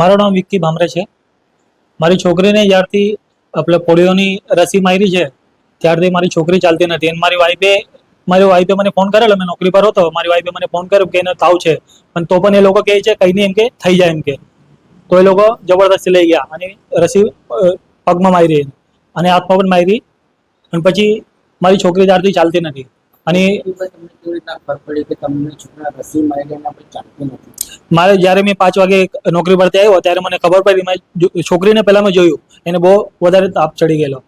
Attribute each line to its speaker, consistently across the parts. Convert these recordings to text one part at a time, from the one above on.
Speaker 1: મારું નામ વિક્કી ભામરે છે. મારી છોકરીને જ્યારથી આપણે પોલિયોની રસી મારી છે, ત્યારથી મારી છોકરી ચાલતી નથી. અને મારી વાઈફે મારી વાઈફે મને ફોન કરેલો, મેં નોકરી પર હતો. મારી વાઈફે મને ફોન કર્યો કે એને તાવ છે. પણ તો પણ એ લોકો કહે છે, કંઈ નહીં, એમ કે થઈ જાય એમ કે. તો એ લોકો જબરદસ્તી લઈ ગયા અને રસી પગમાં મારી અને હાથમાં પણ મારી. અને પછી મારી છોકરી ત્યારથી ચાલતી નથી. અને
Speaker 2: રસી મારી ચાલતી નથી?
Speaker 1: મારે જ્યારે મેં પાંચ વાગે નોકરી પરથી આવ્યો, ત્યારે મને ખબર પડી, મેં છોકરીને પહેલાં મેં જોયું, એને બહુ વધારે તાપ ચડી ગયેલો.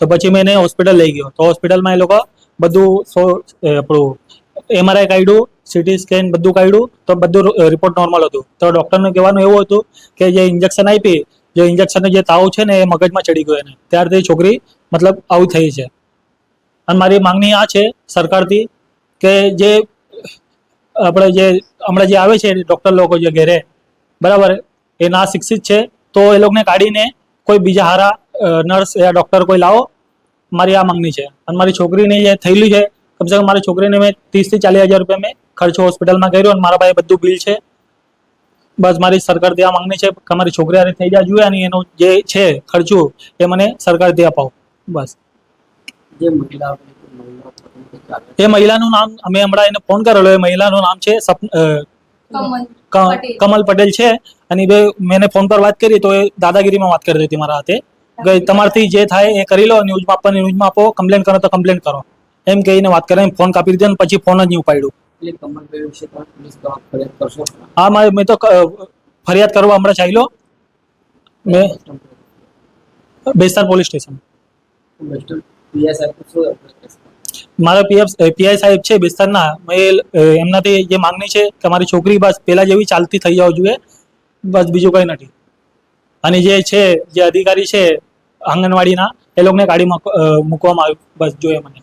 Speaker 1: તો પછી મેં એને હોસ્પિટલ લઈ ગયો. તો હોસ્પિટલમાં એ લોકો બધું સો આપણું એમઆરઆઈ કાઢ્યું સીટી સ્કેન બધું કાઢ્યું, તો બધું રિપોર્ટ નોર્મલ હતું. તો ડૉક્ટરનું કહેવાનું એવું હતું કે જે ઇન્જેક્શન આપી, જે ઇન્જેક્શનનો જે તાવ છે ને એ મગજમાં ચડી ગયો એને. ત્યારથી છોકરી મતલબ આવું થઈ છે. અને મારી માંગણી આ છે સરકારથી કે જે આપણે જે, હમણાં જે આવે છે ડૉક્ટર લોકો જે ઘેરે, બરાબર? એ ના શિક્ષિત છે, તો એ લોકોને કાઢીને કોઈ બીજા હારા નર્સ યા ડૉક્ટર કોઈ લાવો, મારી આ માંગણી છે. અને મારી છોકરીને જે થયેલી છે, કમસે કમ મારી છોકરીને મેં ત્રીસથી ચાલીસ હજાર રૂપિયા મેં ખર્ચો હોસ્પિટલમાં કર્યો અને મારા પાસે બધું બિલ છે. બસ મારી સરકારથી આ માંગણી છે, કે મારી છોકરી હારે થઈ જાય જોઈએ અને એનું જે છે ખર્ચું એ મને સરકારથી અપાવો. બસ.
Speaker 2: જે મહિલાઓ
Speaker 1: એ મહિલાનું નામ અમે હમણાં એને ફોન કરેલો એ મહિલાનું નામ છે સપ
Speaker 3: કમલ
Speaker 1: ક-
Speaker 3: પટેલ.
Speaker 1: કમલ પટેલ છે. અને બે મેં ફોન પર વાત કરી તો એ દાદાગીરીમાં વાત કરી હતી મારા હાથે. કે તમારથી જે થાય એ કરી લો ન્યૂઝમાં આપવાની ન્યૂઝમાં આપો કમ્પ્લેન કરો તો કમ્પ્લેન કરો. એમ કહીને વાત કરે ફોન કાપી દીધો અને પછી ફોન જ નહીં ઉપાડ્યું. હા મારે મેં તો ફરિયાદ કરવા હમણાં ચાલ્યો મેં બેસ્તાર પોલીસ સ્ટેશન.
Speaker 2: વેસ્ટર્ન પીએસ
Speaker 1: મારા પીએફ પીઆઈ સાહેબ છે બિસ્તરના, મેં એમનાથી જે માંગણી છે કે મારી છોકરી બસ પહેલાં જેવી ચાલતી થઈ જવું જોઈએ બસ બીજું કંઈ નથી. અને જે છે, જે અધિકારી છે આંગણવાડીના, એ લોકોને ગાડીમાં મૂકવામાં આવ્યું, બસ જોઈએ મને.